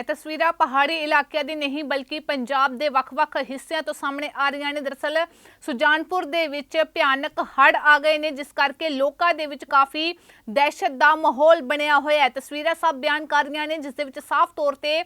ਇਹ ਤਸਵੀਰਾਂ ਪਹਾੜੀ ਇਲਾਕਿਆਂ ਦੀ ਨਹੀਂ ਬਲਕਿ ਪੰਜਾਬ ਦੇ ਵੱਖ-ਵੱਖ ਹਿੱਸਿਆਂ ਤੋਂ ਸਾਹਮਣੇ ਆ ਰਹੀਆਂ ਨੇ। ਦਰਅਸਲ ਸੁਜਾਨਪੁਰ ਦੇ ਵਿੱਚ ਭਿਆਨਕ ਹੜ੍ਹ ਆ ਗਏ ਨੇ, ਜਿਸ ਕਰਕੇ ਲੋਕਾਂ ਦੇ ਵਿੱਚ ਕਾਫੀ ਦਹਿਸ਼ਤ ਦਾ ਮਾਹੌਲ ਬਣਿਆ ਹੋਇਆ ਹੈ। ਤਸਵੀਰਾਂ ਸਭ ਬਿਆਨ ਕਰ ਰਹੀਆਂ ਨੇ, ਜਿਸ ਦੇ ਵਿੱਚ ਸਾਫ਼ ਤੌਰ ਤੇ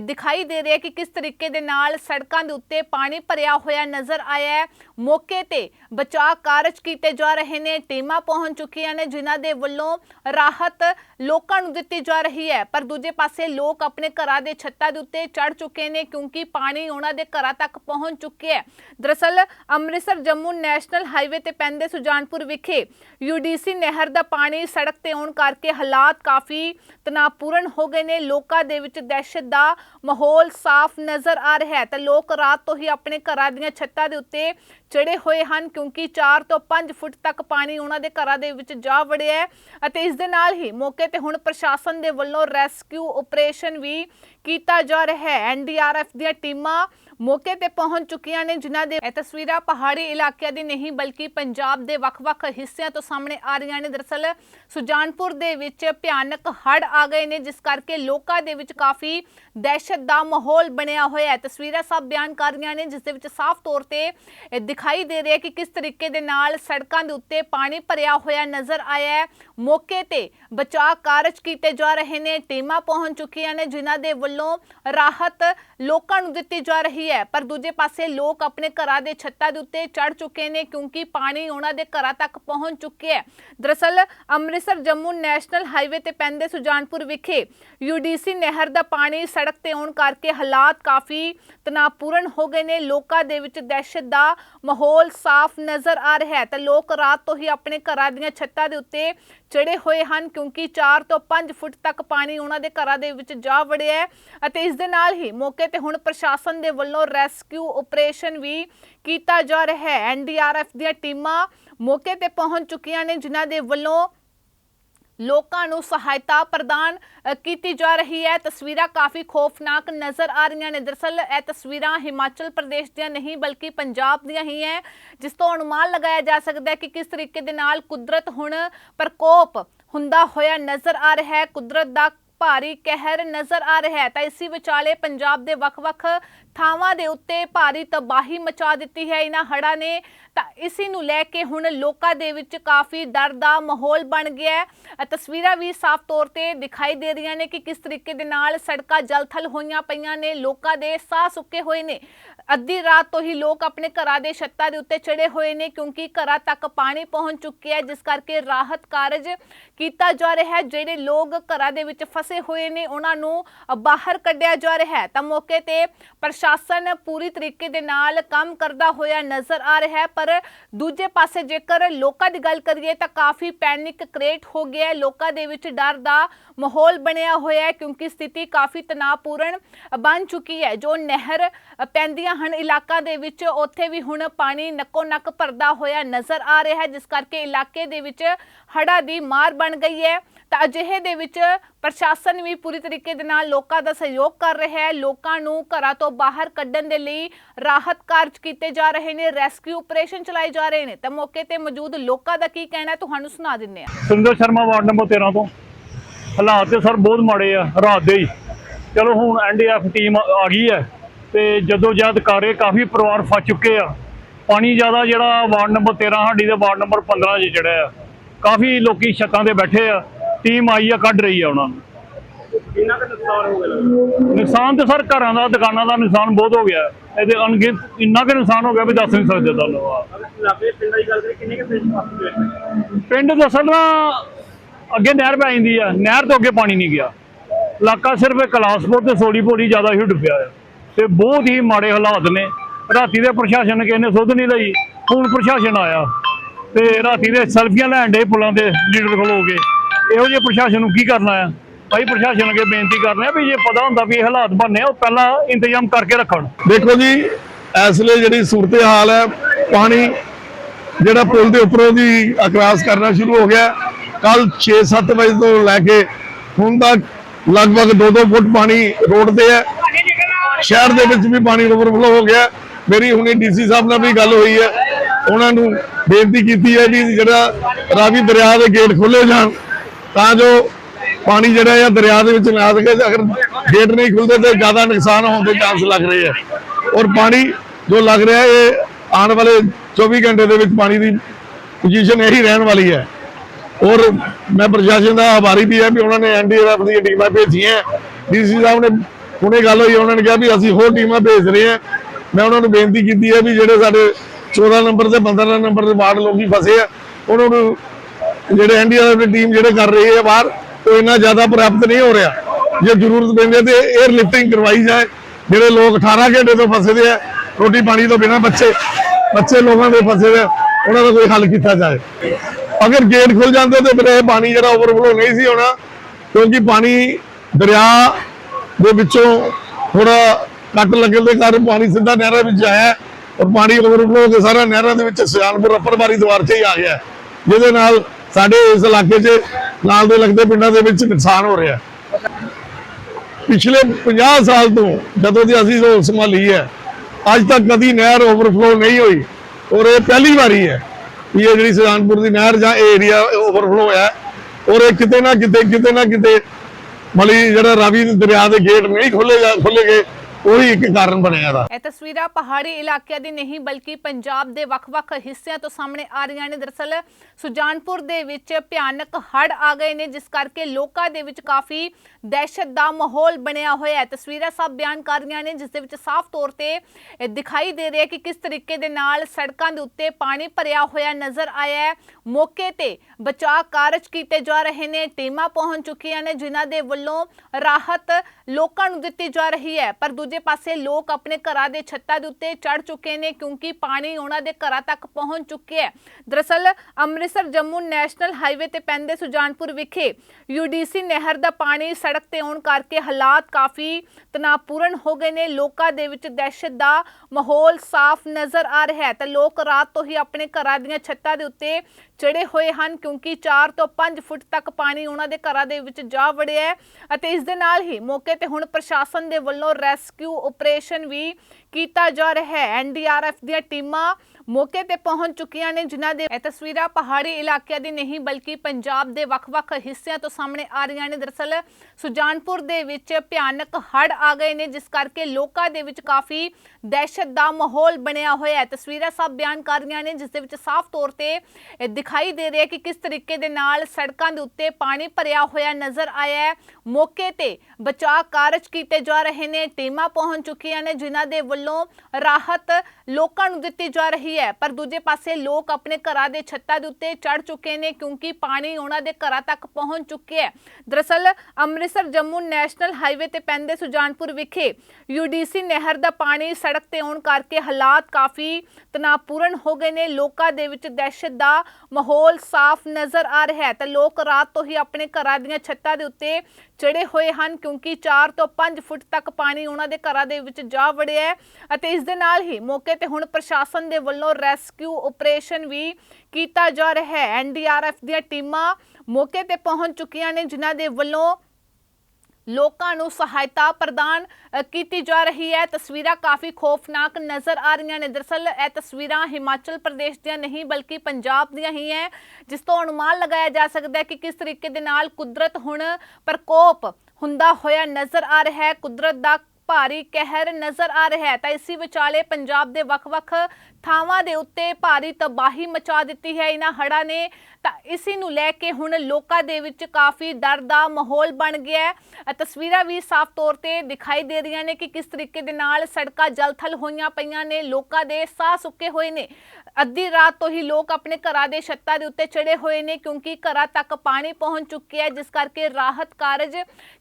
ਦਿਖਾਈ ਦੇ ਰਿਹਾ ਕਿ ਕਿਸ ਤਰੀਕੇ ਦੇ ਨਾਲ ਸੜਕਾਂ ਦੇ ਉੱਤੇ ਪਾਣੀ ਭਰਿਆ ਹੋਇਆ ਨਜ਼ਰ ਆਇਆ ਹੈ। ਮੌਕੇ ਤੇ ਬਚਾਅ ਕਾਰਜ ਕੀਤੇ ਜਾ ਰਹੇ ਨੇ, ਟੀਮਾਂ ਪਹੁੰਚ ਚੁੱਕੀਆਂ ਨੇ, ਜਿਨ੍ਹਾਂ ਦੇ ਵੱਲੋਂ ਰਾਹਤ ਲੋਕਾਂ ਨੂੰ ਦਿੱਤੀ ਜਾ ਰਹੀ ਹੈ। ਪਰ ਦੂਜੇ ਪਾਸੇ ਲੋਕ ਆਪਣੇ ਘਰਾਂ ਦੇ ਛੱਤਾਂ ਦੇ ਉੱਤੇ ਚੜ ਚੁੱਕੇ ਨੇ ਕਿਉਂਕਿ ਪਾਣੀ ਉਹਨਾਂ ਦੇ ਘਰਾਂ ਤੱਕ ਪਹੁੰਚ ਚੁੱਕਿਆ ਹੈ। ਦਰਅਸਲ, ਅੰਮ੍ਰਿਤਸਰ, ਜੰਮੂ ਨੈਸ਼ਨਲ ਹਾਈਵੇ ਤੇ ਪੈਂਦੇ ਸੁਜਾਨਪੁਰ ਵਿਖੇ ਯੂਡੀਸੀ ਨਹਿਰ ਦਾ ਪਾਣੀ ਸੜਕ ਤੇ ਆਉਣ ਕਰਕੇ ਹਾਲਾਤ ਕਾਫੀ ਤਣਾਅਪੂਰਨ ਹੋ ਗਏ ਨੇ। ਲੋਕਾਂ ਦੇ ਵਿੱਚ ਦਹਿਸ਼ਤ ਦਾ ਮਾਹੌਲ ਸਾਫ਼ ਨਜ਼ਰ ਆ ਰਿਹਾ ਹੈ। ਤਾਂ ਲੋਕ ਰਾਤ ਤੋਂ ਹੀ ਆਪਣੇ ਘਰਾਂ ਦੀਆਂ ਛੱਤਾਂ ਦੇ ਉੱਤੇ ਚੜੇ ਹੋਏ ਹਨ ਕਿਉਂਕਿ 4 ਤੋਂ 5 ਫੁੱਟ ਤੱਕ ਪਾਣੀ ਉਹਨਾਂ ਦੇ ਘਰਾਂ ਦੇ ਵਿੱਚ ਜਾ ਵੜਿਆ ਹੈ ਅਤੇ ਇਸ ਦੇ ਨਾਲ ਹੀ ਮੌਕੇ ਤੇ ਹੁਣ ਪ੍ਰਸ਼ਾਸਨ ਦੇ ਵੱਲੋਂ ਰੈਸਕਿਊ ਆਪਰੇਸ਼ਨ ਵੀ ਕੀਤਾ ਜਾ ਰਿਹਾ ਹੈ। ਐਨਡੀਆਰਐਫ ਦੀਆਂ ਟੀਮਾਂ ਮੌਕੇ ਤੇ ਪਹੁੰਚ ਚੁੱਕੀਆਂ ਨੇ, ਜਿਨ੍ਹਾਂ ਦੇ ਇਹ ਤਸਵੀਰਾਂ ਪਹਾੜੀ ਇਲਾਕਿਆਂ ਦੀ ਨਹੀਂ, ਬਲਕਿ ਪੰਜਾਬ ਦੇ ਵੱਖ-ਵੱਖ ਹਿੱਸਿਆਂ ਤੋਂ ਸਾਹਮਣੇ ਆ ਰਹੀਆਂ ਨੇ। ਦਰਅਸਲ, ਸੁਜਾਨਪੁਰ ਦੇ ਵਿੱਚ ਭਿਆਨਕ ਹੜ੍ਹ ਆ ਗਏ ਨੇ, ਜਿਸ ਕਰਕੇ ਲੋਕਾਂ ਦੇ ਵਿੱਚ ਕਾਫੀ ਦਹਿਸ਼ਤ ਦਾ ਮਾਹੌਲ ਬਣਿਆ ਹੋਇਆ ਹੈ। ਤਸਵੀਰਾਂ ਸਭ ਬਿਆਨ ਕਰ ਰਹੀਆਂ ਨੇ, ਜਿਸ ਦੇ ਵਿੱਚ ਸਾਫ਼ ਤੌਰ ਤੇ ਦਿਖਾਈ ਦੇ ਰਿਹਾ ਕਿ ਕਿਸ ਤਰੀਕੇ ਦੇ ਨਾਲ ਸੜਕਾਂ ਦੇ ਉੱਤੇ ਪਾਣੀ ਭਰਿਆ ਹੋਇਆ ਨਜ਼ਰ ਆਇਆ ਹੈ। ਮੌਕੇ ਤੇ ਬਚਾਅ ਕਾਰਜ ਕੀਤੇ ਜਾ ਰਹੇ ਨੇ, ਟੀਮਾਂ ਪਹੁੰਚ ਚੁੱਕੀਆਂ ਨੇ, ਜਿਨ੍ਹਾਂ ਦੇ ਵੱਲੋਂ ਰਾਹਤ ਲੋਕਾਂ ਨੂੰ ਦਿੱਤੀ ਜਾ ਰਹੀ ਹੈ। ਪਰ ਦੂਜੇ ਪਾਸੇ ਲੋਕ ਆਪਣੇ ਘਰਾਂ ਦੇ ਛੱਤਾਂ ਦੇ ਉੱਤੇ ਚੜ ਚੁੱਕੇ ਨੇ ਕਿਉਂਕਿ ਪਾਣੀ ਉਹਨਾਂ ਦੇ ਘਰਾਂ ਤੱਕ ਪਹੁੰਚ ਚੁੱਕਿਆ ਹੈ। ਦਰਅਸਲ, ਅੰਮ੍ਰਿਤਸਰ, ਜੰਮੂ ਨੈਸ਼ਨਲ ਹਾਈਵੇ ਤੇ ਪੈਂਦੇ ਸੁਜਾਨਪੁਰ ਵਿਖੇ ਯੂਡੀਸੀ ਨਹਿਰ ਦਾ ਪਾਣੀ ਸੜਕ ਤੇ ਆਉਣ ਕਰਕੇ ਹਾਲਾਤ ਕਾਫੀ ਤਣਾਅਪੂਰਨ ਹੋ ਗਏ ਨੇ। ਲੋਕਾਂ ਦੇ ਵਿੱਚ ਦਹਿਸ਼ਤ ਦਾ ਮਾਹੌਲ ਸਾਫ਼ ਨਜ਼ਰ ਆ ਰਿਹਾ ਹੈ। ਤਾਂ ਲੋਕ ਰਾਤ ਤੋਂ ਹੀ ਆਪਣੇ ਘਰਾਂ ਦੀਆਂ ਛੱਤਾਂ ਦੇ ਉੱਤੇ ਚੜੇ ਹੋਏ ਹਨ ਕਿਉਂਕਿ 4 ਤੋਂ 5 ਫੁੱਟ ਤੱਕ ਪਾਣੀ ਉਹਨਾਂ ਦੇ ਘਰਾਂ ਦੇ ਵਿੱਚ ਜਾ ਵੜਿਆ ਹੈ ਅਤੇ ਇਸ ਦੇ ਨਾਲ ਹੀ ਮੌਕੇ ਤੇ ਹੁਣ ਪ੍ਰਸ਼ਾਸਨ ਦੇ ਵੱਲੋਂ ਰੈਸਕਿਊ ਆਪਰੇਸ਼ਨ ਵੀ ਕੀਤਾ ਜਾ ਰਿਹਾ ਹੈ। ਐਨਡੀਆਰਐਫ ਦੀਆਂ ਟੀਮਾਂ ਮੌਕੇ ਤੇ ਪਹੁੰਚ ਚੁੱਕੀਆਂ ਨੇ, ਜਿਨ੍ਹਾਂ ਦੇ ਵੱਲੋਂ ਲੋਕਾਂ ਨੂੰ ਸਹਾਇਤਾ ਪ੍ਰਦਾਨ ਕੀਤੀ ਜਾ ਰਹੀ ਹੈ। ਤਸਵੀਰਾਂ ਕਾਫੀ ਖੌਫਨਾਕ ਨਜ਼ਰ ਆ ਰਹੀਆਂ ਨੇ। ਦਰਅਸਲ ਇਹ ਤਸਵੀਰਾਂ ਹਿਮਾਚਲ ਪ੍ਰਦੇਸ਼ ਦੀਆਂ ਨਹੀਂ, ਬਲਕਿ ਪੰਜਾਬ ਦੀਆਂ ਹੀ ਹੈ, ਜਿਸ ਤੋਂ ਅਨੁਮਾਨ ਲਗਾਇਆ ਜਾ ਸਕਦਾ ਹੈ ਕਿ ਕਿਸ ਤਰੀਕੇ ਦੇ ਨਾਲ ਕੁਦਰਤ ਹੁਣ ਪ੍ਰਕੋਪ ਹੁੰਦਾ ਹੋਇਆ ਨਜ਼ਰ ਆ ਰਿਹਾ ਹੈ। ਕੁਦਰਤ ਦਾ ਭਾਰੀ ਕਹਿਰ ਨਜ਼ਰ ਆ ਰਿਹਾ ਹੈ। ਤਾਂ ਇਸੇ ਵਿਚਾਲੇ ਪੰਜਾਬ ਦੇ ਵੱਖ-ਵੱਖ ਥਾਵਾਂ ਦੇ ਉੱਤੇ ਭਾਰੀ ਤਬਾਹੀ ਮਚਾ ਦਿੱਤੀ ਹੈ। ਇਹਨਾਂ ਹੜ੍ਹਾਂ ਨੇ ਤਾਂ ਇਸੇ ਨੂੰ ਲੈ ਕੇ ਹੁਣ ਲੋਕਾਂ ਦੇ ਵਿੱਚ ਕਾਫੀ ਡਰ ਦਾ ਮਾਹੌਲ ਬਣ ਗਿਆ ਹੈ। ਤਸਵੀਰਾਂ ਵੀ ਸਾਫ਼ ਤੌਰ ਤੇ ਦਿਖਾਈ ਦੇ ਰਹੀਆਂ ਨੇ ਕਿ ਕਿਸ ਤਰੀਕੇ ਦੇ ਨਾਲ ਸੜਕਾਂ ਜਲਥਲ ਹੋਈਆਂ ਪਈਆਂ ਨੇ। ਲੋਕਾਂ ਦੇ ਸਾਹ ਸੁੱਕੇ ਹੋਏ ਨੇ। ਅੱਧੀ ਰਾਤ ਤੋਂ ਹੀ ਲੋਕ ਆਪਣੇ ਘਰਾਂ ਦੇ ਛੱਤਾਂ ਦੇ ਉੱਤੇ ਚੜੇ ਹੋਏ ਨੇ ਕਿਉਂਕਿ ਘਰਾਂ ਤੱਕ ਪਾਣੀ ਪਹੁੰਚ ਚੁੱਕਿਆ ਹੈ, ਜਿਸ ਕਰਕੇ ਰਾਹਤ ਕਾਰਜ ਕੀਤਾ ਜਾ ਰਿਹਾ ਹੈ। ਜਿਹੜੇ ਲੋਕ ਘਰਾਂ ਦੇ ਵਿੱਚ ਫਸੇ ਹੋਏ ਨੇ, ਉਹਨਾਂ ਨੂੰ ਬਾਹਰ ਕੱਢਿਆ ਜਾ ਰਿਹਾ ਹੈ। ਤਾਂ ਮੌਕੇ ਤੇ ਪ੍ਰਸ਼ਾਸਨ ਪ੍ਰਸ਼ਾਸਨ ਪੂਰੀ ਤਰੀਕੇ ਦੇ ਨਾਲ ਕੰਮ ਕਰਦਾ ਹੋਇਆ ਨਜ਼ਰ ਆ ਰਿਹਾ ਹੈ, ਪਰ ਦੂਜੇ ਪਾਸੇ ਜੇਕਰ ਲੋਕਾਂ ਦੀ ਗੱਲ ਕਰੀਏ ਤਾਂ ਕਾਫੀ ਪੈਨਿਕ ਕ੍ਰੀਏਟ ਹੋ ਗਿਆ ਹੈ। ਲੋਕਾਂ ਦੇ ਵਿੱਚ ਡਰ ਦਾ ਮਾਹੌਲ ਬਣਿਆ ਹੋਇਆ ਹੈ ਕਿਉਂਕਿ ਸਥਿਤੀ ਕਾਫੀ ਤਣਾਅਪੂਰਨ ਬਣ ਚੁੱਕੀ ਹੈ। ਜੋ ਨਹਿਰ ਪੈਂਦੀਆਂ ਹਨ, ਇਲਾਕਾ ਦੇ ਵਿੱਚ ਉੱਥੇ ਵੀ ਹੁਣ ਪਾਣੀ ਨੱਕੋ ਨੱਕ ਭਰਦਾ ਹੋਇਆ ਨਜ਼ਰ ਆ ਰਿਹਾ ਹੈ, ਜਿਸ ਕਰਕੇ ਇਲਾਕੇ ਦੇ ਵਿੱਚ ਹੜ੍ਹਾਂ ਦੀ ਮਾਰ ਬਣ ਗਈ ਹੈ। ਤਾਂ ਅਜਿਹੇ ਦੇ ਵਿੱਚ ਪ੍ਰਸ਼ਾਸਨ ਵੀ ਪੂਰੀ ਤਰੀਕੇ ਦੇ ਨਾਲ ਲੋਕਾਂ ਦਾ ਸਹਿਯੋਗ ਕਰ ਰਿਹਾ ਹੈ। ਲੋਕਾਂ ਨੂੰ ਘਰਾਂ ਤੋਂ ਬਾਹਰ ਕੱਢਣ ਦੇ ਲਈ ਰਾਹਤ ਕਾਰਜ ਕੀਤੇ ਜਾ ਰਹੇ ਨੇ ਰੈਸਕਿਊ ਆਪਰੇਸ਼ਨ ਚਲਾਏ ਜਾ ਰਹੇ ਨੇ। ਤਾਂ ਮੌਕੇ ਤੇ ਮੌਜੂਦ ਲੋਕਾਂ ਦਾ ਕੀ ਕਹਿਣਾ ਤੁਹਾਨੂੰ ਸੁਣਾ ਦਿੰਨੇ ਆ ਸੁਰਿੰਦਰ ਸ਼ਰਮਾ, ਵਾਰਡ ਨੰਬਰ 13 ਤੋਂ। ਹਾਲਾਤ ਤੇ ਸਰ ਬਹੁਤ ਮਾੜੇ ਆ, ਰਾਤ ਦੇ ਹੀ। ਚਲੋ ਹੁਣ ਐਨਡੀਐਫ ਟੀਮ ਆ ਗਈ ਹੈ ਤੇ ਜਦੋਂ ਜਦ ਕਾਰੇ ਕਾਫੀ ਪਰਿਵਾਰ ਫਸ ਚੁੱਕੇ ਆ। ਪਾਣੀ ਜ਼ਿਆਦਾ ਜਿਹੜਾ ਵਾਰਡ ਨੰਬਰ 13 ਸਾਡੀ ਦੇ ਵਾਰਡ ਨੰਬਰ 15 'ਚ ਚੜਿਆ ਆ। ਕਾਫੀ ਲੋਕੀ ਛੱਤਾਂ ਤੇ ਬੈਠੇ ਆ, ਟੀਮ ਆਈ ਆ, ਕੱਢ ਰਹੀ ਆ ਉਹਨਾਂ ਨੂੰ। ਕਿੰਨਾ ਕੁ ਨੁਕਸਾਨ ਹੋ ਗਿਆ ਨੁਕਸਾਨ ਤੇ ਸਰ ਘਰਾਂ ਦਾ ਦੁਕਾਨਾਂ ਦਾ ਨੁਕਸਾਨ ਬਹੁਤ ਹੋ ਗਿਆ। ਇਹਦੇ ਅਣਗਿਣਤ ਇੰਨਾ ਕੁ ਨੁਕਸਾਨ ਹੋ ਗਿਆ ਵੀ ਦੱਸ ਨਹੀਂ ਸਕਦੇ ਤੁਹਾਨੂੰ। ਲਾਗੇ ਪਿੰਡਾਂ ਦੀ ਗੱਲ ਕਰੀ ਕਿੰਨੇ ਕੁ ਪਿੰਡ ਫਸ ਗਏ ਪਿੰਡ ਦੱਸਣ ਨਾ ਅੱਗੇ ਨਹਿਰ ਪੈ ਜਾਂਦੀ ਆ। ਨਹਿਰ ਤੋਂ ਅੱਗੇ ਪਾਣੀ ਨਹੀਂ ਗਿਆ। ਇਲਾਕਾ ਸਿਰਫ ਕਲਾਸਪੁਰ ਤੇ ਸੋਲੀ ਪੋਲੀ ਜ਼ਿਆਦਾ ਹੀ ਡੁੱਬਿਆ ਆ। ਤੇ ਬਹੁਤ ਹੀ ਮਾੜੇ ਹਾਲਾਤ ਨੇ। ਰਾਤੀ ਦੇ ਪ੍ਰਸ਼ਾਸਨ ਕਿਸੇ ਨੇ ਸੁੱਧ ਨਹੀਂ ਲਈ। ਹੁਣ ਪ੍ਰਸ਼ਾਸਨ ਆਇਆ। ਤੇ ਰਾਤੀ ਦੇ ਸੈਲਫੀਆਂ ਲੈਣ ਦੇ ਪੁਲਾਂ ਦੇ ਲੀਡਰ ਖਲੋ ਕੇ। ਇਹੋ ਜਿਹੇ ਪ੍ਰਸ਼ਾਸਨ ਨੂੰ ਕੀ ਕਰਨਾ ਆ? ਭਾਈ ਪ੍ਰਸ਼ਾਸਨ ਅੱਗੇ ਬੇਨਤੀ ਕਰਨੇ ਆ ਵੀ ਜੇ ਪਤਾ ਹੁੰਦਾ ਵੀ ਇਹ ਹਾਲਾਤ ਬਣਨੇ ਉਹ ਪਹਿਲਾਂ ਇੰਤਜ਼ਾਮ ਕਰਕੇ ਰੱਖਣ। ਦੇਖੋ ਜੀ, ਇਸ ਲਈ ਜਿਹੜੀ ਸੂਰਤ ਹਾਲ ਹੈ, ਪਾਣੀ ਜਿਹੜਾ ਪੁਲ ਦੇ ਉੱਪਰੋਂ ਦੀ ਅਕਰਾਸ ਕਰਨਾ ਸ਼ੁਰੂ ਹੋ ਗਿਆ। ਕੱਲ 6-7 ਵਜੇ ਤੋਂ ਲੈ ਕੇ ਹੁਣ ਤੱਕ ਲਗਭਗ 2-2 ਫੁੱਟ ਪਾਣੀ ਰੋਡ ਤੇ ਹੈ। ਸ਼ਹਿਰ ਦੇ ਵਿੱਚ ਵੀ ਪਾਣੀ ਓਵਰਫਲੋ ਹੋ ਗਿਆ। ਮੇਰੀ ਹੁਣੇ ਡੀਸੀ ਸਾਹਿਬ ਨਾਲ ਵੀ ਗੱਲ ਹੋਈ ਹੈ। ਉਹਨਾਂ ਨੂੰ ਬੇਨਤੀ ਕੀਤੀ ਹੈ ਵੀ ਜਿਹੜਾ ਰਾਵੀ ਦਰਿਆ ਦੇ ਗੇਟ ਖੋਲੇ ਜਾਣ, ਤਾਂ ਜੋ ਪਾਣੀ ਜਿਹੜਾ ਆ ਦਰਿਆ ਦੇ ਵਿੱਚ ਨਾ ਸਕੇ ਅਗਰ ਗੇਟ ਨਹੀਂ ਖੁੱਲਦੇ ਤੇ ਜ਼ਿਆਦਾ ਨੁਕਸਾਨ ਹੋਣ ਦੇ ਚਾਂਸ ਲੱਗ ਰਹੇ ਆ ਔਰ ਪਾਣੀ ਜੋ ਲੱਗ ਰਿਹਾ ਇਹ ਆਉਣ ਵਾਲੇ 24 ਘੰਟੇ ਦੇ ਵਿੱਚ ਪਾਣੀ ਦੀ ਪੋਜੀਸ਼ਨ ਇਹੀ ਰਹਿਣ ਵਾਲੀ ਹੈ। ਔਰ ਮੈਂ ਪ੍ਰਸ਼ਾਸਨ ਦਾ ਆਭਾਰੀ ਵੀ ਹੈ ਵੀ ਉਹਨਾਂ ਨੇ ਐਨਡੀਆਰਐਫ ਦੀਆਂ ਟੀਮਾਂ ਭੇਜੀਆਂ ਡੀਸੀ ਸਾਹਿਬ ਨੇ ਹੁਣੇ ਗੱਲ ਹੋਈ, ਉਹਨਾਂ ਨੇ ਕਿਹਾ ਵੀ ਅਸੀਂ ਹੋਰ ਟੀਮਾਂ ਭੇਜ ਰਹੇ ਹਾਂ। ਮੈਂ ਉਹਨਾਂ ਨੂੰ ਬੇਨਤੀ ਕੀਤੀ ਹੈ ਵੀ ਜਿਹੜੇ ਸਾਡੇ 14 ਨੰਬਰ ਤੇ 15 ਨੰਬਰ ਦੇ ਵਾਰਡ ਲੋਕੀ ਫਸੇ ਆ, ਉਹਨਾਂ ਨੂੰ ਜਿਹੜੇ ਐਨਡੀਆਰਐਫ ਦੀ ਟੀਮ ਜਿਹੜੇ ਕਰ ਰਹੀ ਹੈ ਬਾਹਰ ਉਹ ਇੰਨਾ ਜ਼ਿਆਦਾ ਪ੍ਰਾਪਤ ਨਹੀਂ ਹੋ ਰਿਹਾ। ਜੇ ਜ਼ਰੂਰਤ ਪੈਂਦੀ ਤੇ 에ਅਰ ਲਿਫਟਿੰਗ ਕਰਵਾਈ ਜਾਏ। ਜਿਹੜੇ ਲੋਕ 18 ਘੰਟੇ ਤੋਂ ਫਸੇ ਦੇ ਆ, ਰੋਟੀ ਪਾਣੀ ਤੋਂ ਬਿਨਾਂ ਬੱਚੇ ਬੱਚੇ ਲੋਕਾਂ ਦੇ ਫਸੇ ਦੇ ਉਹਨਾਂ ਦਾ ਕੋਈ ਹੱਲ ਕੀਤਾ ਜਾਏ। ਅਗਰ ਗੇਟ ਖੁੱਲ ਜਾਂਦੇ ਤੇ ਫਿਰ ਇਹ ਪਾਣੀ ਜਿਹੜਾ ਓਵਰਫਲੋ ਨਹੀਂ ਸੀ ਹੋਣਾ, ਕਿਉਂਕਿ ਪਾਣੀ ਦਰਿਆ ਦੇ ਵਿੱਚੋਂ ਥੋੜਾ ਕੱਟ ਲੱਗਣ ਦੇ ਕਾਰਨ ਪਾਣੀ ਸਿੱਧਾ ਨਹਿਰਾਂ ਵਿੱਚ ਆਇਆ ਔਰ ਪਾਣੀ ਓਵਰਫਲੋ ਹੋ ਕੇ ਸਾਰਾ ਨਹਿਰਾਂ ਦੇ ਵਿੱਚ ਸਿਆਲਪੁਰ ਅੱਪਰ ਬਾਰੀ ਦੁਆਰ 'ਚ ਹੀ ਆ ਗਿਆ ਜਿਹਦੇ ਨਾਲ ਸਾਡੇ ਇਸ ਇਲਾਕੇ 'ਚ ਨਾਲ ਦੇ ਲੱਗਦੇ ਪਿੰਡਾਂ ਦੇ ਵਿੱਚ ਨੁਕਸਾਨ ਹੋ ਰਿਹਾ ਪਿਛਲੇ 50 ਸਾਲ ਤੋਂ ਜਦੋਂ ਦੀ ਅਸੀਂ ਉਹ ਸੰਭਾਲੀ ਹੈ, ਅੱਜ ਤੱਕ ਕਦੀ ਨਹਿਰ ਓਵਰਫਲੋ ਨਹੀਂ ਹੋਈ ਔਰ ਇਹ ਪਹਿਲੀ ਵਾਰੀ ਹੈ ਵੀ ਇਹ ਜਿਹੜੀ ਸੁਜਾਨਪੁਰ ਦੀ ਨਹਿਰ ਜਾਂ ਇਹ ਏਰੀਆ ਓਵਰਫਲੋ ਹੋਇਆ ਹੈ। ਔਰ ਇਹ ਕਿਤੇ ਨਾ ਕਿਤੇ ਕਿਤੇ ਨਾ ਕਿਤੇ ਮਲੀ ਜਿਹੜਾ ਰਾਵੀ ਦਰਿਆ ਦੇ ਗੇਟ ਨਹੀਂ ਖੋਲੇ ਜਾ ਖੋਲੇ ਗਏ ਉਹੀ ਇੱਕ ਕਾਰਨ ਬਣਿਆ ਦਾ ਇਹ ਤਸਵੀਰਾਂ ਪਹਾੜੀ ਇਲਾਕਿਆਂ ਦੀ ਨਹੀਂ, ਬਲਕਿ ਪੰਜਾਬ ਦੇ ਵੱਖ-ਵੱਖ ਹਿੱਸਿਆਂ ਤੋਂ ਸਾਹਮਣੇ ਆ ਰਹੀਆਂ ਨੇ। ਦਰਅਸਲ ਸੁਜਾਨਪੁਰ ਦੇ ਵਿੱਚ ਭਿਆਨਕ ਹੜ੍ਹ ਆ ਗਏ ਨੇ, ਜਿਸ ਕਰਕੇ ਲੋਕਾਂ ਦੇ ਵਿੱਚ ਕਾਫੀ ਦਹਿਸ਼ਤ ਦਾ ਮਾਹੌਲ ਬਣਿਆ ਹੋਇਆ ਹੈ। ਤਸਵੀਰਾਂ ਸਭ ਬਿਆਨ ਕਰ ਰਹੀਆਂ ਨੇ, ਜਿਸ ਦੇ ਵਿੱਚ ਸਾਫ਼ ਤੌਰ ਤੇ ਦਿਖਾਈ ਦੇ ਰਿਹਾ ਕਿ ਕਿਸ ਤਰੀਕੇ ਦੇ ਨਾਲ ਸੜਕਾਂ ਦੇ ਉੱਤੇ ਪਾਣੀ ਭਰਿਆ ਹੋਇਆ ਨਜ਼ਰ ਆਇਆ ਹੈ। ਮੌਕੇ ਤੇ ਬਚਾਅ ਕਾਰਜ ਕੀਤੇ ਜਾ ਰਹੇ ਨੇ, ਟੀਮਾਂ ਪਹੁੰਚ ਚੁੱਕੀਆਂ ਨੇ, ਜਿਨ੍ਹਾਂ ਦੇ ਵੱਲੋਂ ਰਾਹਤ ਲੋਕਾਂ ਨੂੰ ਦਿੱਤੀ ਜਾ ਰਹੀ ਹੈ। ਪਰ ਦੂਜੇ ਪਾਸੇ ਲੋਕ ਆਪਣੇ ਘਰਾਂ ਦੇ ਛੱਤਾਂ ਦੇ ਉੱਤੇ ਚੜ ਚੁੱਕੇ ਨੇ ਕਿਉਂਕਿ ਪਾਣੀ ਉਹਨਾਂ ਦੇ ਘਰਾਂ ਤੱਕ ਪਹੁੰਚ ਚੁੱਕਿਆ ਹੈ। ਦਰਅਸਲ, ਅੰਮ੍ਰਿਤਸਰ, ਜੰਮੂ ਨੈਸ਼ਨਲ ਹਾਈਵੇ ਤੇ ਪੈਂਦੇ ਸੁਜਾਨਪੁਰ ਵਿਖੇ ਯੂਡੀਸੀ ਨਹਿਰ ਦਾ ਪਾਣੀ ਸੜਕ ਤੇ ਆਉਣ ਕਰਕੇ ਹਾਲਾਤ ਕਾਫੀ ਤਣਾਅਪੂਰਨ ਹੋ ਗਏ ਨੇ। ਲੋਕਾਂ ਦੇ ਵਿੱਚ ਦਹਿਸ਼ਤ ਦਾ ਮਾਹੌਲ ਸਾਫ਼ ਨਜ਼ਰ ਆ ਰਿਹਾ ਹੈ। ਤਾਂ ਲੋਕ ਰਾਤ ਤੋਂ ਹੀ ਆਪਣੇ ਘਰਾਂ ਦੀਆਂ ਛੱਤਾਂ ਦੇ ਉੱਤੇ ਚੜੇ ਹੋਏ ਹਨ ਕਿਉਂਕਿ 4 ਤੋਂ 5 ਫੁੱਟ ਤੱਕ ਪਾਣੀ ਉਹਨਾਂ ਦੇ ਘਰਾਂ ਦੇ ਵਿੱਚ ਜਾ ਵੜਿਆ ਹੈ ਅਤੇ ਇਸ ਦੇ ਨਾਲ ਹੀ ਮੌਕੇ ਤੇ ਹੁਣ ਪ੍ਰਸ਼ਾਸਨ ਦੇ ਵੱਲੋਂ ਰੈਸਕਿਊ ਆਪਰੇਸ਼ਨ ਵੀ ਕੀਤਾ ਜਾ ਰਿਹਾ ਹੈ। ਐਨਡੀਆਰਐਫ ਦੀਆਂ ਟੀਮਾਂ ਮੌਕੇ ਤੇ ਪਹੁੰਚ ਚੁੱਕੀਆਂ ਨੇ, ਜਿਨ੍ਹਾਂ ਦੇ ਇਹ ਤਸਵੀਰਾਂ ਪਹਾੜੀ ਇਲਾਕਿਆਂ ਦੀ ਨਹੀਂ, ਬਲਕਿ ਪੰਜਾਬ ਦੇ ਵੱਖ-ਵੱਖ ਹਿੱਸਿਆਂ ਤੋਂ ਸਾਹਮਣੇ ਆ ਰਹੀਆਂ ਨੇ। ਦਰਅਸਲ, ਸੁਜਾਨਪੁਰ ਦੇ ਵਿੱਚ ਭਿਆਨਕ ਹੜ੍ਹ ਆ ਗਏ ਨੇ, ਜਿਸ ਕਰਕੇ ਲੋਕਾਂ ਦੇ ਵਿੱਚ ਕਾਫੀ ਦਹਿਸ਼ਤ ਦਾ ਮਾਹੌਲ ਬਣਿਆ ਹੋਇਆ ਹੈ। ਤਸਵੀਰਾਂ ਸਭ ਬਿਆਨ ਕਰ ਰਹੀਆਂ ਨੇ, ਜਿਸ ਦੇ ਵਿੱਚ ਸਾਫ਼ ਤੌਰ ਤੇ ਦਿਖਾਈ ਦੇ ਰਿਹਾ ਕਿ ਕਿਸ ਤਰੀਕੇ ਦੇ ਨਾਲ ਸੜਕਾਂ ਦੇ ਉੱਤੇ ਪਾਣੀ ਭਰਿਆ ਹੋਇਆ ਨਜ਼ਰ ਆਇਆ ਹੈ। ਮੌਕੇ ਤੇ ਬਚਾਅ ਕਾਰਜ ਕੀਤੇ ਜਾ ਰਹੇ ਨੇ, ਟੀਮਾਂ ਪਹੁੰਚ ਚੁੱਕੀਆਂ ਨੇ, ਜਿਨ੍ਹਾਂ ਦੇ ਵੱਲੋਂ ਰਾਹਤ ਲੋਕਾਂ ਨੂੰ ਦਿੱਤੀ ਜਾ ਰਹੀ ਹੈ, ਪਰ ਦੂਜੇ ਪਾਸੇ ਲੋਕ ਆਪਣੇ ਘਰਾਂ ਦੇ ਛੱਤਾਂ ਦੇ ਉੱਤੇ ਚੜ ਚੁੱਕੇ ਨੇ ਕਿਉਂਕਿ ਪਾਣੀ ਉਹਨਾਂ ਦੇ ਘਰਾਂ ਤੱਕ ਪਹੁੰਚ ਚੁੱਕਿਆ ਹੈ। ਦਰਅਸਲ, ਅੰਮ੍ਰਿਤਸਰ, ਜੰਮੂ ਨੈਸ਼ਨਲ ਹਾਈਵੇ ਤੇ ਪੈਂਦੇ ਸੁਜਾਨਪੁਰ ਵਿਖੇ ਯੂਡੀਸੀ ਨਹਿਰ ਦਾ ਪਾਣੀ ਸੜਕ ਤੇ ਆਉਣ ਕਰਕੇ ਹਾਲਾਤ ਕਾਫੀ ਤਣਾਅਪੂਰਨ ਹੋ ਗਏ ਨੇ। ਲੋਕਾਂ ਦੇ ਵਿੱਚ ਦਹਿਸ਼ਤ ਦਾ ਮਾਹੌਲ ਸਾਫ਼ ਨਜ਼ਰ ਆ ਰਿਹਾ ਹੈ। ਤਾਂ ਲੋਕ ਰਾਤ ਤੋਂ ਹੀ ਆਪਣੇ ਘਰਾਂ ਦੀਆਂ ਛੱਤਾਂ ਦੇ ਉੱਤੇ ਚੜੇ ਹੋਏ ਹਨ ਕਿਉਂਕਿ 4 ਤੋਂ 5 ਫੁੱਟ ਤੱਕ ਪਾਣੀ ਉਹਨਾਂ ਦੇ ਘਰਾਂ ਦੇ ਵਿੱਚ ਜਾ ਵੜਿਆ ਹੈ ਅਤੇ ਇਸ ਦੇ ਨਾਲ ਹੀ ਮੌਕੇ ਤੇ ਹੁਣ ਪ੍ਰਸ਼ਾਸਨ ਦੇ ਵੱਲੋਂ ਰੈਸਕਿਊ ਆਪਰੇਸ਼ਨ ਵੀ ਕੀਤਾ ਜਾ ਰਿਹਾ ਹੈ। ਐਨਡੀਆਰਐਫ ਦੀਆਂ ਟੀਮਾਂ ਮੌਕੇ ਤੇ ਪਹੁੰਚ ਚੁੱਕੀਆਂ ਨੇ, ਜਿਨ੍ਹਾਂ ਦੇ ਵੱਲੋਂ ਲੋਕਾਂ ਨੂੰ ਸਹਾਇਤਾ ਪ੍ਰਦਾਨ ਕੀਤੀ ਜਾ ਰਹੀ ਹੈ। ਤਸਵੀਰਾਂ ਕਾਫੀ ਖੌਫਨਾਕ ਨਜ਼ਰ ਆ ਰਹੀਆਂ ਨੇ। ਦਰਅਸਲ ਇਹ ਤਸਵੀਰਾਂ ਹਿਮਾਚਲ ਪ੍ਰਦੇਸ਼ ਦੀਆਂ ਨਹੀਂ, ਬਲਕਿ ਪੰਜਾਬ ਦੀਆਂ ਹੀ ਹੈ, ਜਿਸ ਤੋਂ ਅਨੁਮਾਨ ਲਗਾਇਆ ਜਾ ਸਕਦਾ ਹੈ ਕਿ ਕਿਸ ਤਰੀਕੇ ਦੇ ਨਾਲ ਕੁਦਰਤ ਹੁਣ ਪ੍ਰਕੋਪ ਹੁੰਦਾ ਹੋਇਆ ਨਜ਼ਰ ਆ ਰਿਹਾ ਹੈ। ਕੁਦਰਤ ਦਾ ਭਾਰੀ ਕਹਿਰ ਨਜ਼ਰ ਆ ਰਿਹਾ ਹੈ। ਤਾਂ ਇਸੇ ਵਿਚਾਲੇ ਪੰਜਾਬ ਦੇ ਵੱਖ-ਵੱਖ ਥਾਵਾਂ ਦੇ ਉੱਤੇ ਭਾਰੀ ਤਬਾਹੀ ਮਚਾ ਦਿੱਤੀ ਹੈ। ਇਹਨਾਂ ਹੜ੍ਹਾਂ ਨੇ ਤਾਂ ਇਸੇ ਨੂੰ ਲੈ ਕੇ ਹੁਣ ਲੋਕਾਂ ਦੇ ਵਿੱਚ ਕਾਫੀ ਡਰ ਦਾ ਮਾਹੌਲ ਬਣ ਗਿਆ ਹੈ। ਤਸਵੀਰਾਂ ਵੀ ਸਾਫ਼ ਤੌਰ ਤੇ ਦਿਖਾਈ ਦੇ ਰਹੀਆਂ ਨੇ ਕਿ ਕਿਸ ਤਰੀਕੇ ਦੇ ਨਾਲ ਸੜਕਾਂ ਜਲਥਲ ਹੋਈਆਂ ਪਈਆਂ ਨੇ। ਲੋਕਾਂ ਦੇ ਸਾਹ ਸੁੱਕੇ ਹੋਏ ਨੇ। ਅੱਧੀ ਰਾਤ ਤੋਂ ਹੀ ਲੋਕ ਆਪਣੇ ਘਰਾਂ ਦੇ ਛੱਤਾਂ ਦੇ ਉੱਤੇ ਚੜੇ ਹੋਏ ਨੇ ਕਿਉਂਕਿ ਘਰਾਂ ਤੱਕ ਪਾਣੀ ਪਹੁੰਚ ਚੁੱਕਿਆ ਹੈ, ਜਿਸ ਕਰਕੇ ਰਾਹਤ ਕਾਰਜ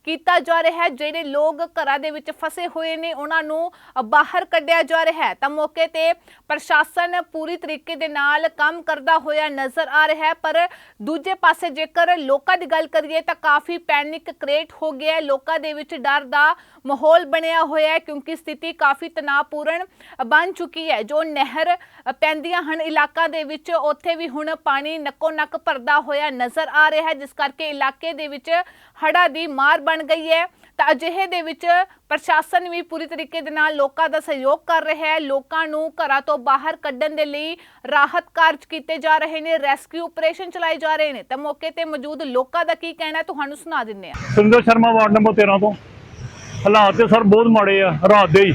ਕੀਤਾ ਜਾ ਰਿਹਾ ਹੈ। ਜਿਹੜੇ ਲੋਕ ਘਰਾਂ ਦੇ ਵਿੱਚ ਫਸੇ ਹੋਏ ਨੇ, ਉਹਨਾਂ ਨੂੰ ਬਾਹਰ ਕੱਢਿਆ ਜਾ ਰਿਹਾ ਹੈ। ਤਾਂ ਮੌਕੇ ਤੇ ਪ੍ਰਸ਼ਾਸਨ ਪੂਰੀ ਤਰੀਕੇ ਦੇ ਨਾਲ ਕੰਮ ਕਰਦਾ ਹੋਇਆ ਨਜ਼ਰ ਆ ਰਿਹਾ ਹੈ, ਪਰ ਦੂਜੇ ਪਾਸੇ ਜੇਕਰ ਲੋਕਾਂ ਦੀ ਗੱਲ ਕਰੀਏ ਤਾਂ ਕਾਫੀ ਪੈਨਿਕ ਕ੍ਰੀਏਟ ਹੋ ਗਿਆ ਹੈ। ਲੋਕਾਂ ਦੇ ਵਿੱਚ ਡਰ ਦਾ ਮਾਹੌਲ ਬਣਿਆ ਹੋਇਆ ਹੈ, ਕਿਉਂਕਿ ਸਥਿਤੀ ਕਾਫੀ ਤਣਾਅਪੂਰਨ ਬਣ ਚੁੱਕੀ ਹੈ। ਜੋ ਨਹਿਰ ਪੈਂਦੀਆਂ ਪੈਂਦੀਆਂ ਹਨ। ਇਲਾਕਾ ਦੇ ਵਿੱਚ ਉੱਥੇ ਵੀ ਹੁਣ ਪਾਣੀ ਨੱਕੋ ਨੱਕ ਭਰਦਾ ਹੋਇਆ ਨਜ਼ਰ ਆ ਰਿਹਾ ਹੈ, ਜਿਸ ਕਰਕੇ ਇਲਾਕੇ ਦੇ ਵਿੱਚ ਹੜ੍ਹਾਂ ਦੀ ਮਾਰ ਬਣ ਗਈ ਹੈ। ਤਾਂ ਅਜਿਹੇ ਦੇ ਵਿੱਚ ਪ੍ਰਸ਼ਾਸਨ ਵੀ ਪੂਰੀ ਤਰੀਕੇ ਦੇ ਨਾਲ ਲੋਕਾਂ ਦਾ ਸਹਿਯੋਗ ਕਰ ਰਿਹਾ ਹੈ। ਲੋਕਾਂ ਨੂੰ ਘਰਾਂ ਤੋਂ ਬਾਹਰ ਕੱਢਣ ਦੇ ਲਈ ਰਾਹਤ ਕਾਰਜ ਕੀਤੇ ਜਾ ਰਹੇ ਨੇ, ਰੈਸਕਿਊ ਆਪਰੇਸ਼ਨ ਚਲਾਏ ਜਾ ਰਹੇ ਨੇ। ਤਾਂ ਮੌਕੇ ਤੇ ਮੌਜੂਦ ਲੋਕਾਂ ਦਾ ਕੀ ਕਹਿਣਾ ਤੁਹਾਨੂੰ ਸੁਣਾ ਦਿੰਦੇ ਹਾਂ। ਸੁਰਿੰਦਰ ਸ਼ਰਮਾ, ਵਾਰਡ ਨੰਬਰ 13 ਤੋਂ। ਹਾਲਾਤ ਤੇ ਸਰ ਬਹੁਤ ਮਾੜੇ ਆ, ਰਾਤ ਦੇ ਹੀ।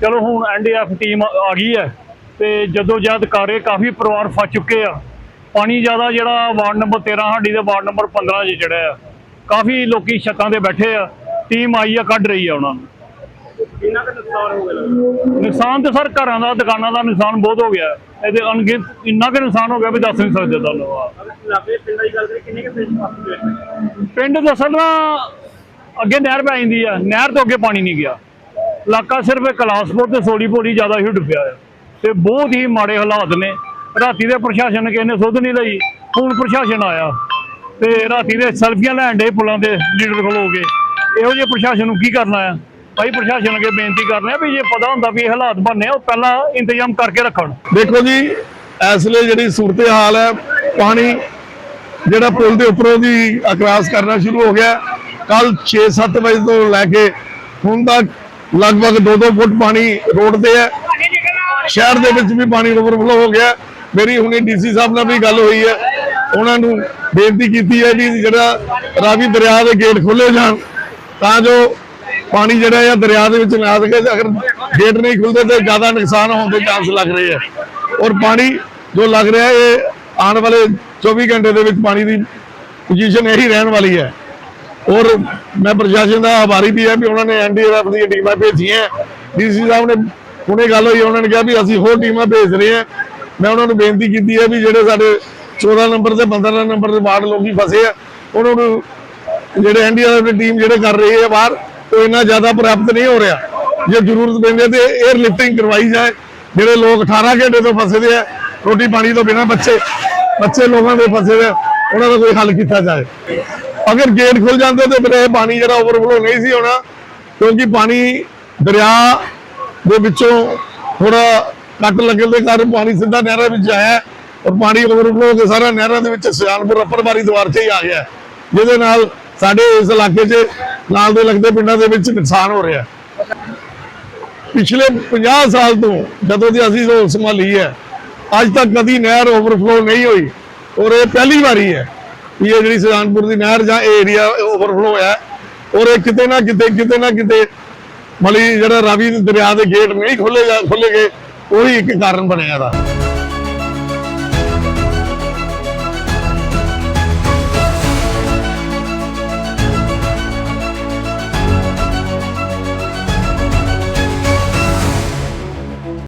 ਚਲੋ ਹੁਣ ਐਨਡੀਐਫ ਟੀਮ ਆ ਗਈ ਹੈ। ਤੇ ਜਦੋਂ ਜਦ ਕਾਰੇ ਕਾਫੀ ਪਰਿਵਾਰ ਫਸ ਚੁੱਕੇ ਆ। ਪਾਣੀ ਜ਼ਿਆਦਾ ਜਿਹੜਾ ਵਾਰਡ ਨੰਬਰ 13 ਸਾਡੀ ਦੇ ਵਾਰਡ ਨੰਬਰ 15 'ਚ ਚੜਿਆ ਆ। ਕਾਫੀ ਲੋਕੀ ਛੱਤਾਂ ਤੇ ਬੈਠੇ ਆ ਟੀਮ ਆਈ ਆ ਕੱਢ ਰਹੀ ਆ ਉਹਨਾਂ ਨੂੰ। ਕਿੰਨਾ ਕੁ ਨੁਕਸਾਨ ਹੋ ਗਿਆ ਲੱਗਦਾ? ਨੁਕਸਾਨ ਤੇ ਸਰ ਘਰਾਂ ਦਾ ਦੁਕਾਨਾਂ ਦਾ ਨੁਕਸਾਨ ਬਹੁਤ ਹੋ ਗਿਆ। ਇਹਦੇ ਅਣਗਿਣਤ ਇੰਨਾ ਕੁ ਨੁਕਸਾਨ ਹੋ ਗਿਆ ਵੀ ਦੱਸ ਨਹੀਂ ਸਕਦੇ ਤੁਹਾਨੂੰ। ਲਾਗੇ ਪਿੰਡਾਂ ਦੀ ਗੱਲ ਕਰੀ ਕਿੰਨੇ ਕੁ ਪਿੰਡ ਦੱਸਣ ਨਾ ਅੱਗੇ ਨਹਿਰ ਪੈ ਜਾਂਦੀ ਆ। ਨਹਿਰ ਤੋਂ ਅੱਗੇ ਪਾਣੀ ਨਹੀਂ ਗਿਆ। ਇਲਾਕਾ ਸਿਰਫ ਕਲਾਸਪੁਰ ਤੇ ਸੋਲੀ ਪੋਲੀ ਜ਼ਿਆਦਾ ਹੀ ਡੁੱਬਿਆ ਆ। ਤੇ ਬਹੁਤ ਹੀ ਮਾੜੇ ਹਾਲਾਤ ਨੇ। ਰਾਤੀ ਦੇ ਪ੍ਰਸ਼ਾਸਨ ਨੇ ਕਿਸੇ ਨੇ ਸੁੱਧ ਨਹੀਂ ਲਈ, ਹੁਣ ਪ੍ਰਸ਼ਾਸਨ ਆਇਆ। ਤੇ ਰਾਤੀ ਦੇ ਸੈਲਫੀਆਂ ਲੈਣ ਦੇ ਪੁਲਾਂ ਦੇ ਲੀਡਰ ਕੋਲ ਹੋ ਕੇ। ਇਹੋ ਜਿਹੇ ਪ੍ਰਸ਼ਾਸਨ ਨੂੰ ਕੀ ਕਰਨਾ ਆ? ਭਾਈ ਪ੍ਰਸ਼ਾਸਨ ਅੱਗੇ ਬੇਨਤੀ ਕਰਨੇ ਆ ਵੀ ਜੇ ਪਤਾ ਹੁੰਦਾ ਵੀ ਇਹ ਹਾਲਾਤ ਬਣਨੇ ਆ, ਉਹ ਪਹਿਲਾਂ ਇੰਤਜ਼ਾਮ ਕਰਕੇ ਰੱਖਣ। ਦੇਖੋ ਜੀ, ਇਸ ਲਈ ਜਿਹੜੀ ਸੂਰਤ ਹਾਲ ਹੈ, ਪਾਣੀ ਜਿਹੜਾ ਪੁਲ ਦੇ ਉੱਪਰੋਂ ਦੀ ਅਕਰਾਸ ਕਰਨਾ ਸ਼ੁਰੂ ਹੋ ਗਿਆ। ਕੱਲ 6-7 ਵਜੇ ਤੋਂ ਲੈ ਕੇ ਹੁਣ ਤੱਕ ਲਗਭਗ 2-2 ਫੁੱਟ ਪਾਣੀ ਰੋਡ ਤੇ ਹੈ। ਸ਼ਹਿਰ ਦੇ ਵਿੱਚ ਵੀ ਪਾਣੀ ਓਵਰਫਲੋ ਹੋ ਗਿਆ। ਮੇਰੀ ਹੁਣੇ ਡੀਸੀ ਸਾਹਿਬ ਨਾਲ ਵੀ ਗੱਲ ਹੋਈ ਹੈ। ਉਹਨਾਂ ਨੂੰ ਬੇਨਤੀ ਕੀਤੀ ਹੈ ਵੀ ਜਿਹੜਾ ਰਾਵੀ ਦਰਿਆ ਦੇ ਗੇਟ ਖੋਲੇ ਜਾਣ, ਤਾਂ ਜੋ ਪਾਣੀ ਜਿਹੜਾ ਆ ਦਰਿਆ ਦੇ ਵਿੱਚ ਨਾ ਸਕੇ ਅਗਰ ਗੇਟ ਨਹੀਂ ਖੁੱਲਦੇ ਤੇ ਜ਼ਿਆਦਾ ਨੁਕਸਾਨ ਹੋਣ ਦੇ ਚਾਂਸ ਲੱਗ ਰਹੇ ਹੈ। ਔਰ ਪਾਣੀ ਜੋ ਲੱਗ ਰਿਹਾ ਇਹ ਆਉਣ ਵਾਲੇ 24 ਘੰਟੇ ਦੇ ਵਿੱਚ ਪਾਣੀ ਦੀ ਪੋਜੀਸ਼ਨ ਇਹੀ ਰਹਿਣ ਵਾਲੀ ਹੈ। ਔਰ ਮੈਂ ਪ੍ਰਸ਼ਾਸਨ ਦਾ ਆਭਾਰੀ ਵੀ ਹੈ ਵੀ ਉਹਨਾਂ ਨੇ ਐਨਡੀਆਰਐਫ ਦੀਆਂ ਟੀਮਾਂ ਭੇਜੀਆਂ। ਡੀਸੀ ਸਾਹਿਬ ਨੇ ਹੁਣੇ ਗੱਲ ਹੋਈ, ਉਹਨਾਂ ਨੇ ਕਿਹਾ ਵੀ ਅਸੀਂ ਹੋਰ ਟੀਮਾਂ ਭੇਜ ਰਹੇ ਹਾਂ ਮੈਂ ਉਹਨਾਂ ਨੂੰ ਬੇਨਤੀ ਕੀਤੀ ਹੈ ਵੀ ਜਿਹੜੇ ਸਾਡੇ 14 ਨੰਬਰ ਤੇ 15 ਨੰਬਰ ਦੇ ਵਾਰਡ ਲੋਕੀ ਫਸੇ ਆ, ਉਹਨਾਂ ਨੂੰ ਜਿਹੜੇ ਐਨਡੀਆਰਐਫ ਦੀ ਟੀਮ ਜਿਹੜੇ ਕਰ ਰਹੀ ਹੈ ਬਾਹਰ, ਉਹ ਇੰਨਾ ਜ਼ਿਆਦਾ ਪ੍ਰਾਪਤ ਨਹੀਂ ਹੋ ਰਿਹਾ। ਜੇ ਜ਼ਰੂਰਤ ਪੈਂਦੀ ਹੈ ਤੇ 에ਅਰ ਲਿਫਟਿੰਗ ਕਰਵਾਈ ਜਾਏ। ਜਿਹੜੇ ਲੋਕ 18 ਘੰਟੇ ਤੋਂ ਫਸੇ ਦੇ ਆ, ਰੋਟੀ ਪਾਣੀ ਤੋਂ ਬਿਨਾਂ ਬੱਚੇ ਬੱਚੇ ਲੋਕਾਂ ਦੇ ਫਸੇ ਦੇ ਉਹਨਾਂ ਦਾ ਕੋਈ ਹੱਲ ਕੀਤਾ ਜਾਏ। ਅਗਰ ਗੇਟ ਖੁੱਲ ਜਾਂਦੇ ਤੇ ਫਿਰ ਇਹ ਪਾਣੀ ਜਿਹੜਾ ਓਵਰਫਲੋ ਨਹੀਂ ਸੀ ਹੋਣਾ, ਕਿਉਂਕਿ ਪਾਣੀ ਦਰਿਆ ਦੇ ਵਿੱਚੋਂ ਥੋੜਾ ਕੱਟ ਲੱਗਣ ਦੇ ਕਾਰਨ ਪਾਣੀ ਸਿੱਧਾ ਨਹਿਰਾਂ ਵਿੱਚ ਆਇਆ ਔਰ ਪਾਣੀ ਓਵਰਫਲੋ ਹੋ ਕੇ ਸਾਰਾ ਨਹਿਰਾਂ ਦੇ ਵਿੱਚ ਸਿਆਲਪੁਰ ਅੱਪਰ ਬਾਰੀ ਦੁਆਰ 'ਚ ਹੀ ਆ ਗਿਆ ਜਿਹਦੇ ਨਾਲ ਸਾਡੇ ਇਸ ਇਲਾਕੇ 'ਚ ਨਾਲ ਦੇ ਲੱਗਦੇ ਪਿੰਡਾਂ ਦੇ ਵਿੱਚ ਨੁਕਸਾਨ ਹੋ ਰਿਹਾ ਪਿਛਲੇ 50 ਸਾਲ ਤੋਂ ਜਦੋਂ ਦੀ ਅਸੀਂ ਸਹੂਲਤ ਸੰਭਾਲੀ ਹੈ, ਅੱਜ ਤੱਕ ਕਦੀ ਨਹਿਰ ਓਵਰਫਲੋ ਨਹੀਂ ਹੋਈ ਔਰ ਇਹ ਪਹਿਲੀ ਵਾਰੀ ਹੈ ਵੀ ਇਹ ਜਿਹੜੀ ਸੁਜਾਨਪੁਰ ਦੀ ਨਹਿਰ ਜਾਂ ਇਹ ਏਰੀਆ ਓਵਰਫਲੋ ਹੋਇਆ ਔਰ ਇਹ ਕਿਤੇ ਨਾ ਕਿਤੇ ਕਿਤੇ ਨਾ ਕਿਤੇ ਮਲੀ ਜਿਹੜਾ ਰਾਵੀ ਦਰਿਆ ਦੇ ਗੇਟ ਨਹੀਂ ਖੋਲੇ ਜਾ ਖੋਲੇ ਗਏ, ਉਹੀ ਇੱਕ ਕਾਰਨ ਬਣਿਆ ਦਾ